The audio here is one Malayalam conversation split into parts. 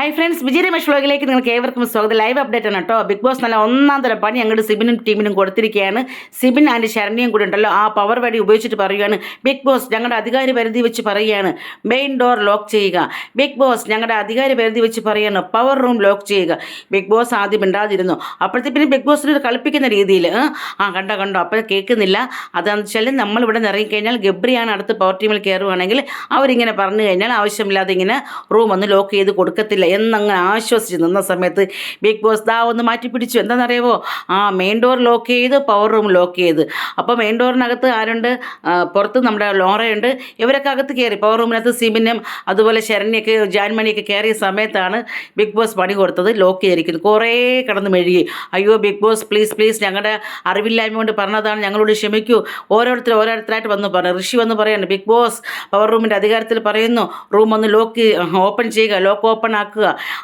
ഹായ് ഫ്രണ്ട്സ് വിജയ രമേഷ് വ്ളോഗിലേക്ക് നിങ്ങൾക്ക് ഏവർക്കും സ്വാഗതം. ലൈവ് അപ്ഡേറ്റ് ആണ് കേട്ടോ. ബിഗ് ബോസ് നല്ല ഒന്നാം തരം പണി ഞങ്ങളുടെ സിബിനും ടീമിനും കൊടുത്തിരിക്കുകയാണ്. സിബിൻ ആൻഡ് ശരണ്യം കൂടി ഉണ്ടല്ലോ. ആ പവർ വടി ഉപയോഗിച്ചിട്ട് പറയുകയാണ് ബിഗ് ബോസ് ഞങ്ങളുടെ അധികാര പരിധി വെച്ച് പറയുകയാണ്. മെയിൻ ഡോർ ലോക്ക് ചെയ്യുക. ബിഗ് ബോസ് ഞങ്ങളുടെ അധികാര പരിധി വെച്ച് പറയുകയാണ്. പവർ റൂം ലോക്ക് ചെയ്യുക. ബിഗ് ബോസ് ആദ്യം മിണ്ടാതിരുന്നു. അപ്പോഴത്തെ പിന്നെ ബിഗ് ബോസിന് കളിപ്പിക്കുന്ന രീതിയിൽ ആ കണ്ടോ കണ്ടോ? അപ്പോൾ കേൾക്കുന്നില്ല. അതാണെന്ന് വെച്ചാൽ നമ്മളിവിടെ ഇറങ്ങിക്കഴിഞ്ഞാൽ ഗബ്രിയാണ് അടുത്ത് പവർ ടീമിൽ കയറുകയാണെങ്കിൽ അവരിങ്ങനെ പറഞ്ഞു കഴിഞ്ഞാൽ ആവശ്യമില്ലാതെ ഇങ്ങനെ റൂം ഒന്ന് ലോക്ക് ചെയ്ത് കൊടുക്കത്തില്ല. എന്നങ്ങനെ ആശ്വസിച്ച് നിന്ന സമയത്ത് ബിഗ് ബോസ് ദാ ഒന്ന് മാറ്റി പിടിച്ചു എന്താണെന്നറിയാവോ? ആ മെയിൻ ഡോർ ലോക്ക് ചെയ്ത് പവർ റൂം ലോക്ക് ചെയ്ത്. അപ്പോൾ മെയിൻ ഡോറിനകത്ത് ആരുണ്ട്? പുറത്ത് നമ്മുടെ ലോറയുണ്ട്. ഇവരൊക്കെ അകത്ത് കയറി. പവർ റൂമിനകത്ത് സിബിനും അതുപോലെ ശരണ്യൊക്കെ ജാൻമണിയൊക്കെ കയറിയ സമയത്താണ് ബിഗ് ബോസ് പണി കൊടുത്തത്. ലോക്ക് ചെയ്തിരിക്കുന്നത് കുറേ കിടന്ന് മെഴുകി. അയ്യോ ബിഗ് ബോസ് പ്ലീസ് പ്ലീസ് ഞങ്ങളുടെ അറിവില്ലായ്മ കൊണ്ട് പറഞ്ഞതാണ്. ഞങ്ങളോട് ക്ഷമിക്കൂ. ഓരോരുത്തർ ഓരോരുത്തരായിട്ട് വന്ന് പറഞ്ഞു ഋഷി വന്ന് പറയാണ്. ബിഗ് ബോസ് പവർ റൂമിന്റെ അധികാരത്തിൽ പറയുന്നു റൂം ഒന്ന് ലോക്ക് ഓപ്പൺ ചെയ്യുക. ലോക്ക് ഓപ്പൺ ആക്കുക.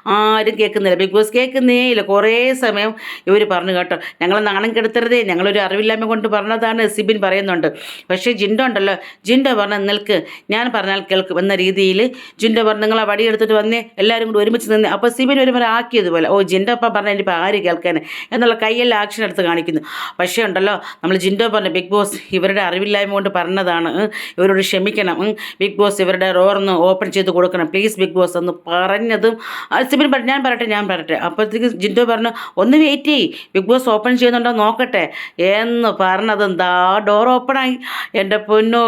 ആരും കേൾക്കുന്നില്ല. ബിഗ് ബോസ് കേൾക്കുന്നേ ഇല്ല. കുറേ സമയം ഇവർ പറഞ്ഞു കേട്ടോ. ഞങ്ങൾ നാണം കെടുത്തരുതേ. ഞങ്ങളൊരു അറിവില്ലായ്മ കൊണ്ട് പറഞ്ഞതാണ് സിബിൻ പറയുന്നുണ്ട്. പക്ഷേ ജിൻഡോ ഉണ്ടല്ലോ. ജിൻഡോ പറഞ്ഞ നിൽക്ക്. ഞാൻ പറഞ്ഞാൽ കേൾക്കും എന്ന രീതിയിൽ ജിൻഡോ പറഞ്ഞു നിങ്ങൾ ആ വടിയെടുത്തിട്ട് വന്നേ. എല്ലാവരും കൂടി ഒരുമിച്ച് നിന്ന്. അപ്പോൾ സിബിൻ ഒരു മുறை ആക്കിയതുപോലെ ഓ ജിൻഡോ അപ്പം പറഞ്ഞ ഇനിയിപ്പോൾ ആര് കേൾക്കാൻ എന്നുള്ള കയ്യെല്ലാം ആക്ഷൻ എടുത്ത് കാണിക്കുന്നു. പക്ഷേ ഉണ്ടല്ലോ നമ്മൾ ജിൻഡോ പറഞ്ഞ ബിഗ് ബോസ് ഇവരുടെ അറിവില്ലായ്മ കൊണ്ട് പറഞ്ഞതാണ്. ഇവരോട് ക്ഷമിക്കണം. ബിഗ് ബോസ് ഇവരുടെ ഡോറൊന്ന് ഓപ്പൺ ചെയ്ത് കൊടുക്കണം. പ്ലീസ് ബിഗ് ബോസ് എന്ന് പറഞ്ഞതും സിബിൻ പറഞ്ഞു ഞാൻ പറയട്ടെ ഞാൻ പറയട്ടെ. അപ്പോഴത്തേക്ക് ജിൻഡോ പറഞ്ഞു ഒന്ന് വെയിറ്റ് ചെയ്യ്. ബിഗ് ബോസ് ഓപ്പൺ ചെയ്യുന്നുണ്ടോ നോക്കട്ടെ. എന്ന് പറഞ്ഞത് എന്താ ഡോർ ഓപ്പൺ ആയി. എന്റെ പൊന്നു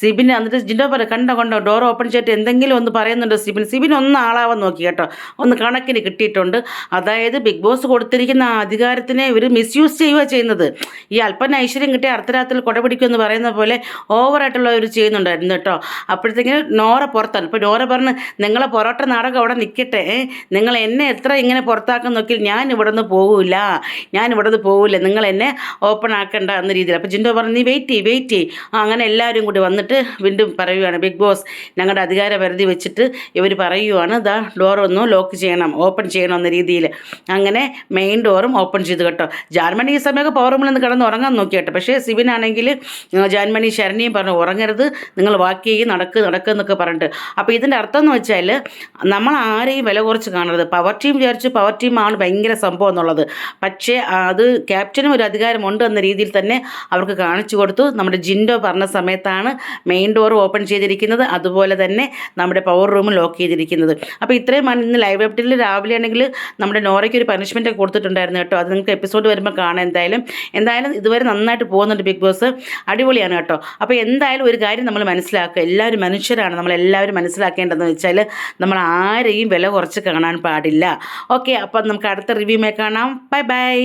സിബിൻ എന്നിട്ട് ജിൻഡോ പറഞ്ഞു കണ്ടോ കണ്ടോ ഡോർ ഓപ്പൺ ചെയ്തിട്ട് എന്തെങ്കിലും ഒന്ന് പറയുന്നുണ്ടോ സിബിൻ? സിബിൻ ഒന്ന് ആളാവാൻ നോക്കി കേട്ടോ. ഒന്ന് കണക്കിന് കിട്ടിയിട്ടുണ്ട്. അതായത് ബിഗ് ബോസ് കൊടുത്തിരിക്കുന്ന അധികാരത്തിനെ ഇവർ മിസ്യൂസ് ചെയ്യുക ചെയ്യുന്നത്. ഈ അല്പന ഐശ്വര്യം കിട്ടിയ അർദ്ധരാത്രിയിൽ കൊടപിടിക്കുമെന്ന് പറയുന്ന പോലെ ഓവറായിട്ടുള്ള ഒരു ചെയ്യുന്നുണ്ടായിരുന്നു കേട്ടോ. അപ്പോഴത്തേക്കും നോറ പുറത്താണ്. ഇപ്പോൾ നോറ പറഞ്ഞ് നിങ്ങളെ പൊറോട്ട നാടകം അവിടെ നിൽക്കട്ടെ ഏ? നിങ്ങൾ എന്നെ എത്ര ഇങ്ങനെ പുറത്താക്കാൻ നോക്കിയാൽ ഞാൻ ഇവിടെ നിന്ന് പോകില്ല ഞാൻ ഇവിടെ നിന്ന് പോകില്ല നിങ്ങൾ എന്നെ ഓപ്പൺ ആക്കണ്ട എന്ന രീതിയിൽ. അപ്പോൾ ജിൻഡോ പറഞ്ഞു നീ വെയിറ്റ് ചെയ്യ് വെയിറ്റ് ചെയ്യ്. അങ്ങനെ എല്ലാവരും കൂടി വന്നിട്ട് വീണ്ടും പറയുകയാണ് ബിഗ് ബോസ് ഞങ്ങളുടെ അധികാര പരിധി വെച്ചിട്ട് ഇവർ പറയുവാണ് ദാ ഡോർ ഒന്ന് ലോക്ക് ചെയ്യണം ഓപ്പൺ ചെയ്യണം എന്ന രീതിയിൽ. അങ്ങനെ മെയിൻ ഡോറും ഓപ്പൺ ചെയ്തു കേട്ടോ. ജാൻമണി ഈ സമയമൊക്കെ പവർ റൂമിൽ നിന്ന് കിടന്ന് ഉറങ്ങാൻ നോക്കി കേട്ടോ. പക്ഷേ സിവിനാണെങ്കിൽ ജാൻമണി ശരണിയും പറഞ്ഞു ഉറങ്ങരുത് നിങ്ങൾ വാക്ക് ചെയ്യും നടക്ക് നടക്ക് എന്നൊക്കെ പറഞ്ഞിട്ട്. അപ്പോൾ ഇതിന്റെ അർത്ഥം എന്ന് വെച്ചാൽ നമ്മൾ ആരെയും വില കുറച്ച് കാണരുത്. പവർ ടീം വിചാരിച്ചു പവർ ടീമാണ് ഭയങ്കര സംഭവം എന്നുള്ളത്. പക്ഷേ അത് ക്യാപ്റ്റനും ഒരു അധികാരമുണ്ട് എന്ന രീതിയിൽ തന്നെ അവർക്ക് കാണിച്ചു കൊടുത്തു. നമ്മുടെ ജിൻഡോ പറഞ്ഞ സമയത്താണ് മെയിൻ ഡോർ ഓപ്പൺ ചെയ്തിരിക്കുന്നത്. അതുപോലെ തന്നെ നമ്മുടെ പവർ റൂം ലോക്ക് ചെയ്തിരിക്കുന്നത്. അപ്പോൾ ഇത്രയും ആണ് ഇന്ന് ലൈവ് അപ്ഡേറ്റിൽ രാവിലെ ആണെങ്കിൽ നമ്മുടെ നോറയ്ക്ക് ഒരു പനിഷ്മെന്റ് കൊടുത്തിട്ടുണ്ടായിരുന്നു കേട്ടോ. അത് നിങ്ങൾക്ക് എപ്പിസോഡ് വരുമ്പോൾ കാണാം എന്തായാലും. എന്തായാലും ഇതുവരെ നന്നായിട്ട് പോകുന്നുണ്ട് ബിഗ് ബോസ് അടിപൊളിയാണ് കേട്ടോ. അപ്പോൾ എന്തായാലും ഒരു കാര്യം നമ്മൾ മനസ്സിലാക്കുക. എല്ലാവരും മനുഷ്യരാണ്. നമ്മളെല്ലാവരും മനസ്സിലാക്കേണ്ടതെന്ന് വെച്ചാൽ നമ്മൾ ആരെയും വില കുറച്ച് കാണാൻ പാടില്ല. ഓക്കെ അപ്പം നമുക്ക് അടുത്ത റിവ്യൂമേ കാണാം. Bye bye